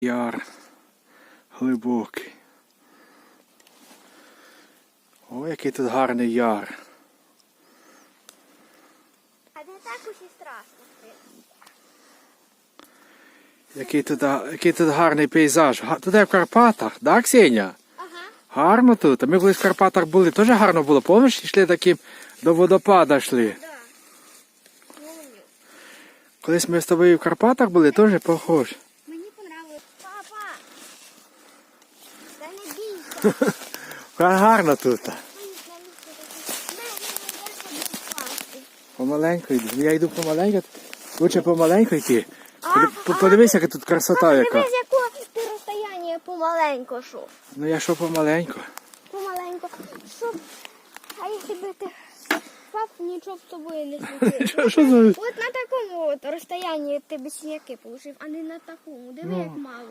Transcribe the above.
Яр глибокий. О, який тут гарний яр. А не так уж і страшно. Який тут, який тут гарний пейзаж. Тут в Карпатах, да, Ксеня? Ага. Гарно тут. А ми колись в Карпатах були, теж гарно було. Пам'ятаєш, йшли таким до водопада йшли. Да. Колись ми з тобою в Карпатах були, теж похож. мені понравилось. Папа! Та не бійся. Га- Гарно тут. Мені на лісі такі. Не, не можеш класти. Помаленьку йду. Я йду помаленьку. Лучше помаленьку йти. Подивись, яка тут красота яка. Дивись, якого ти розстояння помаленько шов. Ну я що помаленьку. Помаленько. Щоб... А якщо би ти пап, нічого з тобою не случилось. От на такому от розстоянні ти би синяки получив, а не на такому. Диви, Ну. як мало.